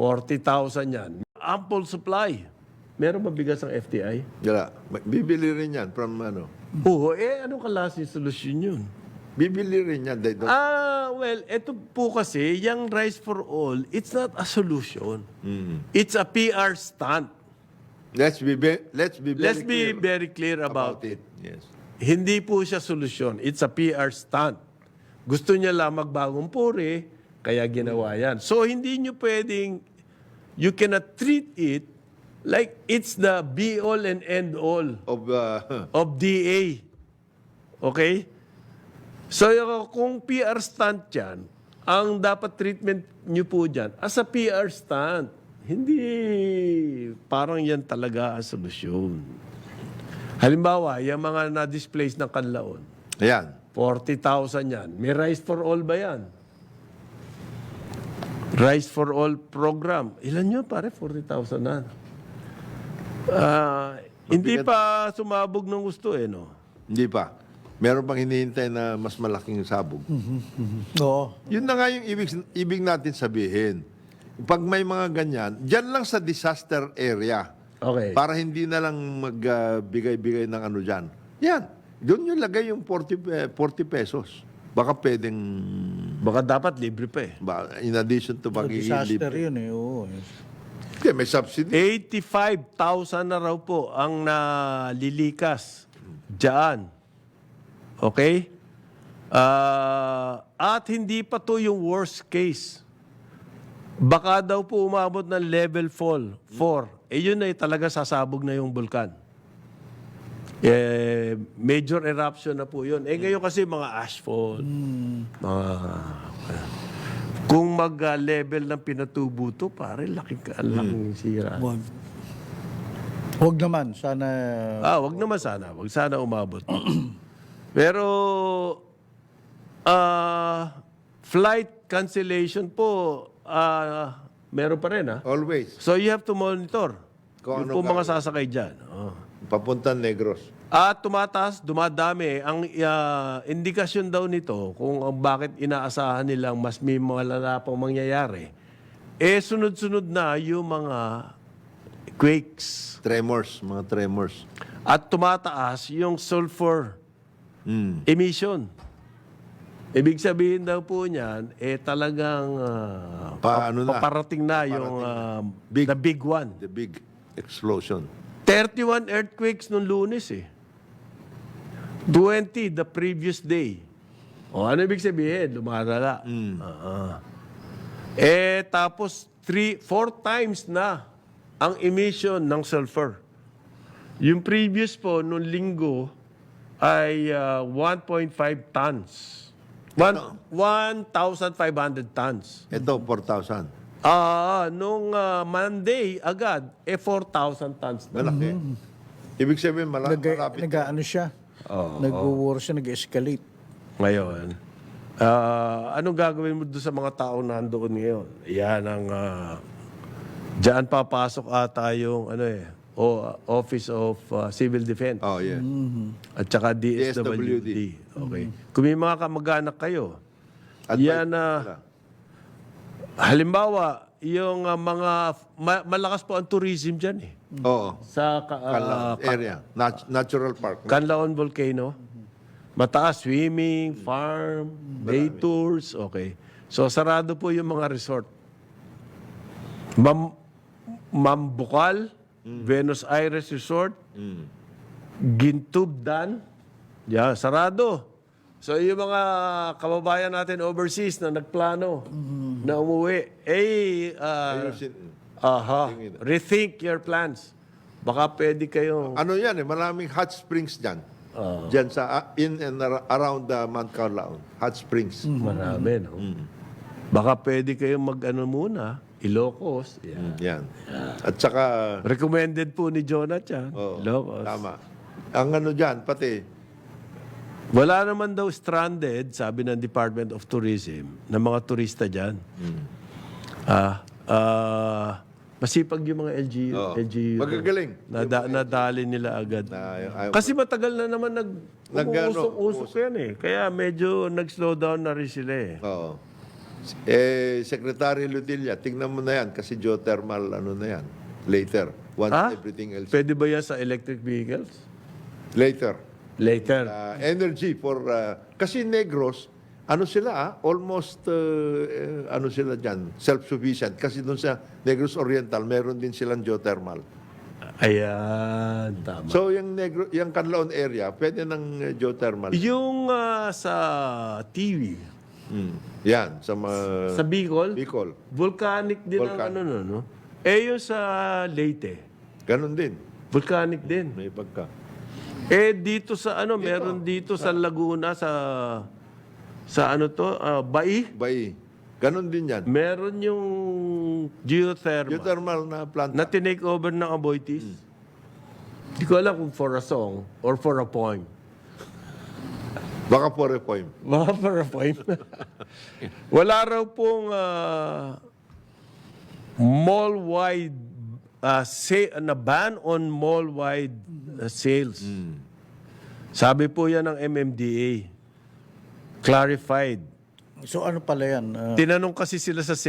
40,000 yan. Ample supply. Meron ba bigas ang FTI? Wala. Bibili rin yan from ano. Oo, eh anong klaseng solusyon yun? Bibili rin yan. They don't, Ah, well, ito po kasi, yung Rice for All, it's not a solution. Mm. It's a PR stunt. let's be, be let's be very Let's be clear very clear about, it. Yes. Hindi po siya solusyon. It's a PR stunt. Gusto niya lang magbagong puri, kaya ginawa yan. So, hindi niyo pwedeng, you cannot treat it like it's the be-all and end-all Of, uh, of DA. Okay? So, kung PR stunt yan, ang dapat treatment nyo po dyan, as a PR stunt, hindi parang yan talaga ang solusyon. Halimbawa, yung mga na-displace ng kanlaon, ayan. 40,000 yan. May Rice for All ba yan? Rice for All program. Ilan yun pare? 40,000 na. Ah, hindi pa sumabog ng gusto eh, no? Hindi pa. Meron pang hinihintay na mas malaking sabog. Oo. Yun na nga yung ibig, ibig natin sabihin. Pag may mga ganyan, dyan lang sa disaster area. Okay. Para hindi na lang magbigay-bigay ng ano dyan. Yan. Doon yung lagay yung 40, pe- 40 pesos. Baka pwedeng, Baka dapat libre pa eh. ba, in addition to So, pagiging disaster libre. yun eh. Oo. Hindi, may subsidy. 85,000 na raw po ang nalilikas dyan. Okay? Ah, at hindi pa to yung worst case. Baka daw po umabot ng level fall, 4. Eh yun ay talaga sasabog na yung bulkan. Eh, major eruption na po yun. Eh ngayon kasi mga ashfall, mga... Kung mag-level ng pinatubo to, pare, laking, laking sira. Wag. Wag naman. Sana... Ah, wag naman sana. Wag sana umabot. Pero, ah, flight cancellation po, ah, meron pa rin, ah. Always. So, you have to monitor. Kung yung ano po mga sasakay dyan. Oh. Papunta Negros. At tumataas, dumadami. Ang ah, indikasyon daw nito kung ang bakit inaasahan nilang mas may malala pang mangyayari, eh sunod-sunod na yung mga quakes. Tremors, mga tremors. At tumataas yung sulfur Mm. emission. Ibig sabihin daw po niyan, eh talagang ah, Pa- ano na? paparating na yung ah, Big- the big one. The big explosion. 31 earthquakes nung lunes eh. 20 the previous day. O ano ibig sabihin? Lumalala. Ah. Eh tapos 3 4 times na ang emission ng sulfur. Yung previous po nung linggo ay ah, 1.5 tons. One- 1,500 tons. Ito, 4,000. Ah, nung ah, Monday agad eh 4,000 tons na. Malaki. Ibig sabihin, mala- Nag, malapit. nag ano siya? Nag-war siya, nag-escalate. Ngayon, ah, anong gagawin mo doon sa mga tao na nandoon ngayon? Yan ang... Uh, diyan papasok ata yung ano eh, o, Office of ah, Civil Defense Oh, yeah. at saka DSWD. DSWD. Okay. Kung may mga kamag-anak kayo, Advice yan na... halimbawa, yung ah, mga... ma- malakas po ang tourism dyan eh. Oo. Sa ka- Kala- area. Nat- natural park. Canlaon Volcano. Mataas, swimming, farm, day tours, okay. So, sarado po yung mga resort. Mam Mambukal, Venus Aires Resort, Gintubdan, yeah, sarado. So, yung mga kababayan natin overseas na nagplano na umuwi, eh, ah, Ayusin. aha, rethink your plans. Baka pwede kayong Ano yan eh, maraming hot springs dyan. Dyan sa, ah, in and ar- around the Mount Carlaon. Hot springs. Marami, no? Baka pwede kayong mag-ano muna, Ilocos. Yeah. Mm, Yan. At saka, Recommended po ni Jonathan, oh, Ilocos. tama. Ang ano dyan, pati, Wala naman daw stranded, sabi ng Department of Tourism, ng mga turista dyan. Ah, ah, masipag yung mga LGU. Oo. LGU Magagaling. Nada, nadali nila agad. na, ay- Kasi matagal na naman nag Nag- umuusok-usok yan eh. Kaya medyo nag-slow down na rin sila eh. Oo. Eh, Secretary Ludilla, tingnan mo na yan kasi geothermal ano na yan. Later. Once Ha? everything else. Pwede ba yan sa electric vehicles? Later. Later. Uh, energy for... uh, kasi Negros, ano sila ah, almost, uh, eh, ano sila dyan, self-sufficient. Kasi doon sa Negros Oriental, meron din silang geothermal. Ayan, tama. So, yung, Negro, yung Canlaon area, pwede ng uh, geothermal. yung ah, sa TV, Mm. Yan, sa mga... sa Bicol, Bicol. volcanic din ang Volcanic. ano, no, no? Eh, yung sa Leyte, Ganon din. volcanic din. May pagka. Eh, dito sa ano, meron dito sa Laguna, sa sa ano to, ah, Bai, Bay. Ganon din yan. meron yung geothermal Geothermal na plant. na tinake over ng Aboitiz. Hindi ko alam kung for a song or for a poem. Baka for a poem. Mga for a poem. Wala raw pong ah, mall-wide ah, say, na ban on mall-wide ah, sales. Sabi po yan ng MMDA. Clarified. So ano pala yan? Ah, Tinanong kasi sila sa